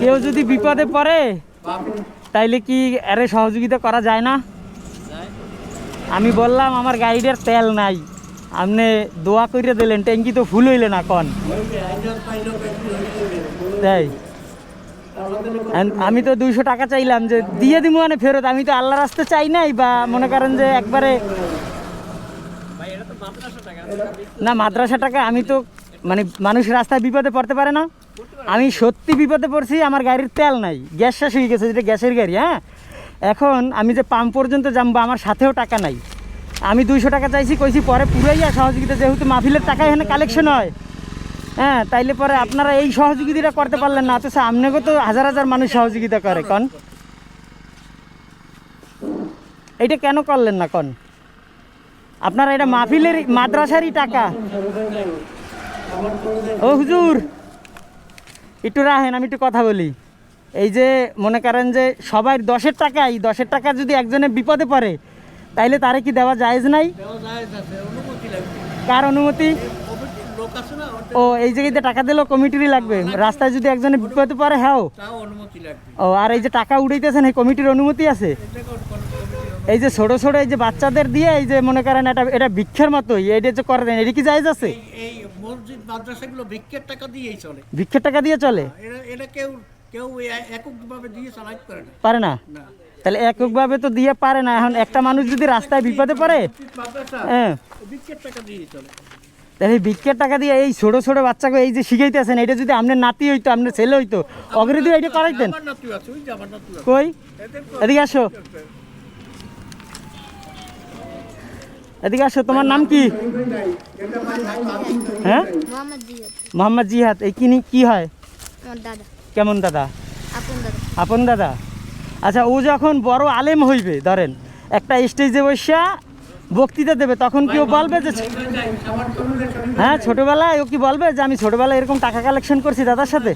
কেউ যদি বিপদে পড়ে, তাইলে কি আরে সহযোগিতা করা যায় না? আমি বললাম, আমার গাড়ির তেল নাই। আপনি দোয়া করে দিলেন, ট্যাঙ্কি তো ফুল হইলে না, কন। তাই। আম- আমি তো দুইশো টাকা চাইলাম যে দিয়ে দিব মানে ফেরত। আমি তো আল্লাহ রাস্তে চাই নাই বা মনে করেন যে একবারে না মাদ্রাসা টাকা আমি তো মানে মানুষ রাস্তায় বিপদে পড়তে পারে না। আমি সত্যি বিপদে পড়ছি আমার গাড়ির তেল নাই। গ্যাস শেষ হয়ে গেছে যেটা গ্যাসের গাড়ি হ্যাঁ? এখন আমি যে পাম্প পর্যন্ত যাব আমার সাথেও টাকা নাই। আমি দুইশো টাকা চাইছি কইছি পরে পুরাইয়া সহযোগিতা যেহেতু মাহফিলের টাকা এখানে কালেকশন হয়। হ্যাঁ তাইলে পরে আপনারা এই সহযোগিতাটা করতে পারলেন না অথচ আপনাকেও তো হাজার হাজার মানুষ সহযোগিতা করে কন। এইটা কেন করলেন না কন? আপনারা এটা মাহফিলের মাদ্রাসারই টাকা। ও হুজুর একটু রাহেন আমি একটু কথা বলি। এই যে মনে করেন যে সবাই দশের টাকাই দশের টাকা যদি একজনের বিপদে পড়ে তাইলে তারে কি দেওয়া জায়েজ নাই? কার অনুমতি? ও এই জায়গাতে টাকা দিলেও কমিটিরই লাগবে। রাস্তায় যদি একজনে বিপদে পড়ে হ্যাঁ তাও অনুমতি লাগবে ও আর এই যে টাকা উড়াইতেছেন এই কমিটির অনুমতি আছে? এই যে ছোট ছোট এই যে বাচ্চাদের দিয়ে এই যে মনে করেন এটা এটা ভিক্ষার মতোই এটা যে করে দেন এটা কি জায়েজ আছে? এই মসজিদ মাদ্রাসাগুলো ভিক্ষের টাকা দিয়েই চলে। ভিক্ষার টাকা দিয়ে চলে? এটা এটা কেউ কেউ এককভাবে দিয়ে চালাই করে না। পারে না? তাহলে এককভাবে তো দিয়ে পারে না। এখন একটা মানুষ যদি রাস্তায় বিপদে পড়ে হ্যাঁ। ভিক্ষের টাকা দিয়েই চলে। তাহলে এই ভিক্ষার টাকা দিয়ে এই ছোট ছোট বাচ্চাকে এই যে শিখাইতেছেন এটা যদি আপনার নাতি হইতো আপনার ছেলে হইতো অগ্রে দিয়ে এটা করাইতেন কই? এদিকে আসো। এদিকে আসো তোমার নাম কি? হ্যাঁ? মোহাম্মদ জিহাদ। এই কিনি কি হয়? কেমন দাদা? আপন দাদা। আপন দাদা? আচ্ছা ও যখন বড় আলেম হইবে ধরেন একটা স্টেজে বসা বক্তৃতা দেবে তখন কি ও বলবে যে হ্যাঁ ছোটবেলায় ও কি বলবে যে আমি ছোটবেলায় এরকম টাকা কালেকশন করছি দাদার সাথে?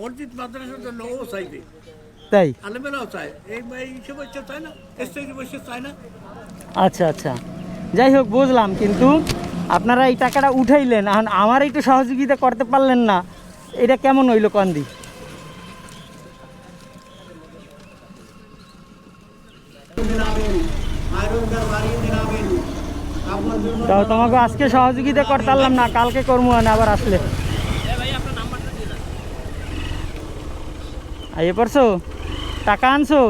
মসজিদ মাদ্রাসার জন্য ও চাইবে তাই? আচ্ছা আচ্ছা। যাই হোক বুঝলাম কিন্তু আপনারা এই টাকাটা উঠাইলেন এখন আমার একটু সহযোগিতা করতে পারলেন না। এটা কেমন হইল কন্দি? তো তোমাকে আজকে সহযোগিতা করতে পারলাম না, কালকে করব না, আবার আসলে। ইয়ে পড়ছো? টাকা আনছো?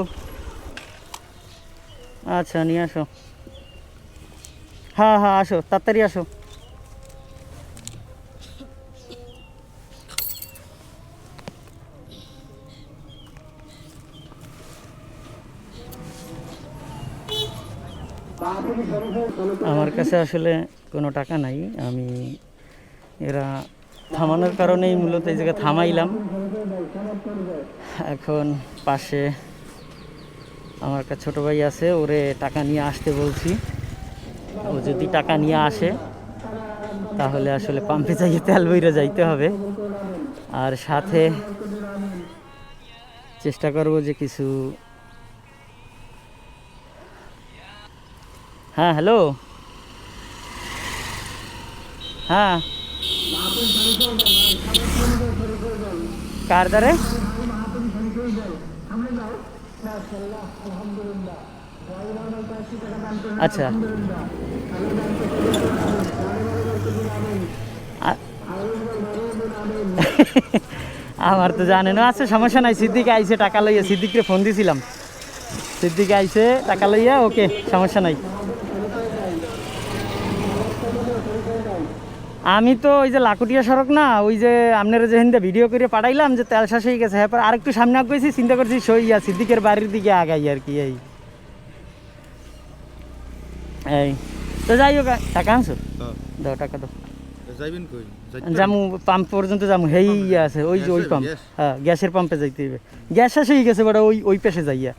আচ্ছা নিয়ে আসো। হ্যাঁ হ্যাঁ আসো, তাড়াতাড়ি আসো। আমার কাছে আসলে কোনো টাকা নাই। আমি এরা থামানোর কারণেই মূলত এই জায়গায় থামাইলাম। এখন পাশে আমার একটা ছোটো ভাই আছে, ওরে টাকা নিয়ে আসতে বলছি। ও যদি টাকা নিয়ে আসে, তাহলে আসলে পাম্পে যাইয়ে তেল বইরে যাইতে হবে। আর সাথে চেষ্টা করব যে কিছু হ্যাঁ হ্যালো হ্যাঁ। কার দ্বারে? আচ্ছা। আমার তো জানেন আছে সমস্যা নাই, সিদ্দিক আইসে টাকা লইয়া সিদ্দিককে ফোন দিছিলাম। সিদ্দিক আইসে টাকা লইয়া, ওকে, সমস্যা নাই। আমি তো ওই যে লাকুটিয়া সড়ক না ওই যে আপনারা যে হিন্দে ভিডিও করে পাঠাইলাম যে তেল শেষ হয়ে গেছে এরপর আরেকটু সামনে আগাইছি চিন্তা করছি সইয়া সিদ্দিকের বাড়ির দিকে আগাই আর কি এই। এই। তো যাই হোক টাকা আনছো? দাও টাকা দাও। জামু পাম্প পর্যন্ত জামু হেই আছে ওই যে ওই পাম্প হ্যাঁ গ্যাসের পাম্পে যাইতে হবে গ্যাস শেষ হয়ে গেছে বড় ওই ওই পেশে যাইয়া।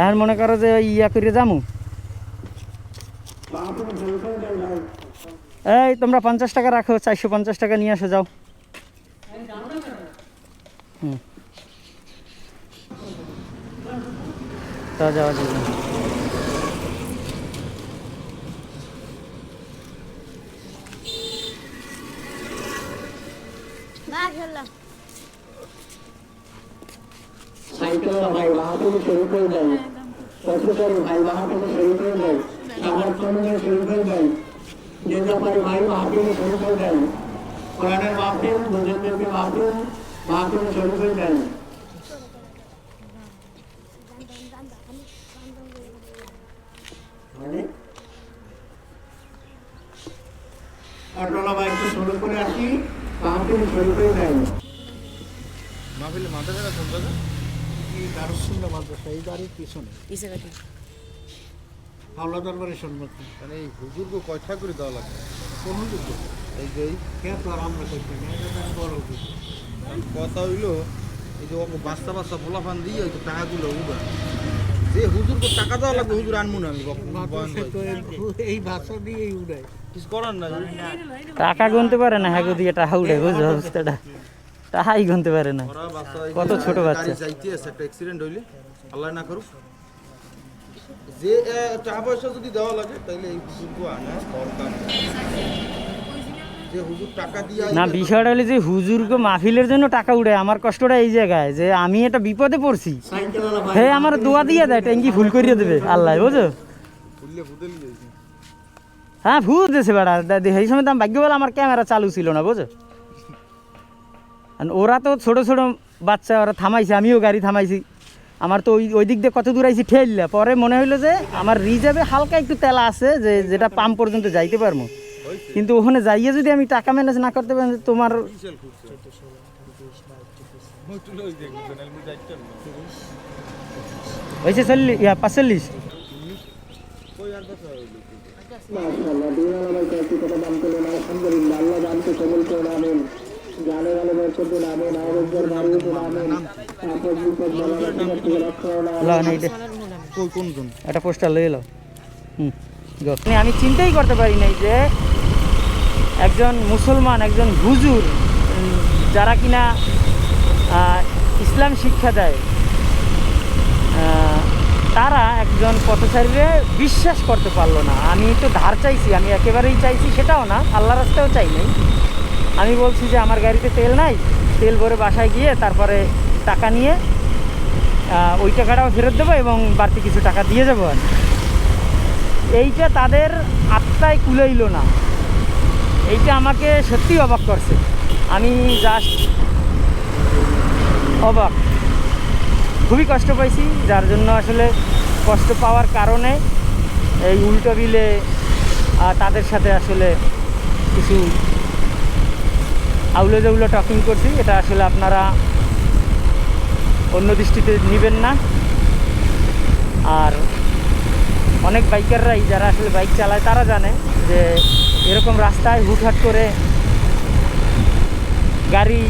এখন মনে করো যে ইয়া করে যামু এই, তোমরা পঞ্চাশ টাকা রাখো, চারশো পঞ্চাশ টাকা নিয়ে আসো, যাও। ভাই দেন ভাই। করে দেন সমর্থনের শুরু করে দেন যে ব্যাপারে ভাই বাহাদুর শুরু করে দেন কোরআনের মাহফিল বুঝেন্দ্রকে মাহফিল মাহফিল শুরু করে দেন অটোলা বাইকটা শুরু করে আসি মাহফিল শুরু করে দেন মাহফিলে মাদ্রাসাটা কোন জায়গা এই দারুসুল্লাহ মাদ্রাসা এই বাড়ির পিছনে হাওলা দরবারের সম্মুখে মানে এই হুজুরকে কয়টা করে দেওয়া লাগে? কোন যুদ্ধ এই যে এই কে তো আর আমরা করছি বড় কথা হইল এই যে ওকে বাস্তা বাস্তা পোলাফান দিয়ে ওই তো টাকাগুলো উঠা যে হুজুরকে টাকা দেওয়া লাগবে হুজুর আনব না আমি এই- ভাষা দিয়েই উড়ায়। কিছু করার না টাকা গুনতে পারে না হ্যাঁ দিয়ে টাকা উঠে বুঝো অবস্থাটা? টাকাই গুনতে পারে না। বাচ্চা কত ছোট বাচ্চা। যাইতে আছে একটা অ্যাক্সিডেন্ট হইলে আল্লাহ না করুক। যে টাকা পয়সা যদি দেওয়া লাগে তাহলে এই হুজুরকে আনা দরকার হুজুর না বিষয়টা হলো যে হুজুরকে মাহফিলের জন্য টাকা উঠে আমার কষ্টটা এই জায়গায় যে আমি একটা বিপদে পড়ছি। হে আমার দোয়া দিয়ে দেয় ট্যাঙ্কি ফুল করিয়ে দেবে আল্লাহ বুঝো হ্যাঁ ভুল দিয়েছে বেড়া সেই সময় তো ভাগ্য বলে আমার ক্যামেরা চালু ছিল না বুঝো ওরা তো ছোট ছোট বাচ্চা ওরা থামাইছে আমিও গাড়ি থামাইছি। আমার তো ওই ওই দিক দিয়ে কত দূর আইছি ঠেললা পরে মনে হইল যে আমার রিজার্ভে হালকা একটু তেলা আছে যে যেটা পাম্প পর্যন্ত যাইতে পারব। কিন্তু ওখানে যাইয়ে যদি আমি টাকা ম্যানেজ না করতে পারি, তোমার হয়েছে চল্লিশ ইয়া, পাঁচচল্লিশ। আলহামদুলিল্লাহ, আল্লাহ জানতে কবুল করে আমিন। জানে ভালো বরকত দিন আমিন আরোগ্যের বাড়িয়ে দিন আমিন আপদ বিপদ বালা মুসিবত থেকে রক্ষা করুন আমিন। লা না এটা কই কোন জন একটা পোস্টার লয়ে এলো হুম। মানে আমি চিন্তাই করতে পারি নাই যে একজন মুসলমান একজন হুজুর যারা কিনা ইসলাম শিক্ষা দেয় তারা একজন পথচারীরে বিশ্বাস করতে পারল না। আমি তো ধার চাইছি আমি একেবারেই চাইছি সেটাও না আল্লাহ রাস্তাও চাই নাই। আমি বলছি যে আমার গাড়িতে তেল নাই, তেল ভরে বাসায় গিয়ে তারপরে টাকা নিয়ে ওই টাকাটাও ফেরত দেবো এবং বাড়তি কিছু টাকা দিয়ে যাব আর এইটা তাদের আত্মায় কুলাইলো না। এইটা আমাকে সত্যি অবাক করছে। আমি জাস্ট অবাক। খুবই কষ্ট পাইছি, যার জন্য আসলে কষ্ট পাওয়ার কারণে এই উল্টো বিলে তাদের সাথে আসলে কিছু আউলে জাউলে টকিং করছি, এটা আসলে আপনারা অন্য দৃষ্টিতে নেবেন না। আর অনেক বাইকাররাই যারা আসলে বাইক চালায়, তারা জানে যে এরকম রাস্তায় হুটহাট করে গাড়ি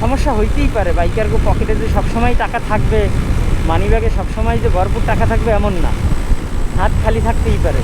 সমস্যা হইতেই পারে। বাইকারকে পকেটে যে সবসময় টাকা থাকবে মানি ব্যাগে সবসময় যে ভরপুর টাকা থাকবে, এমন না। হাত খালি থাকতেই পারে।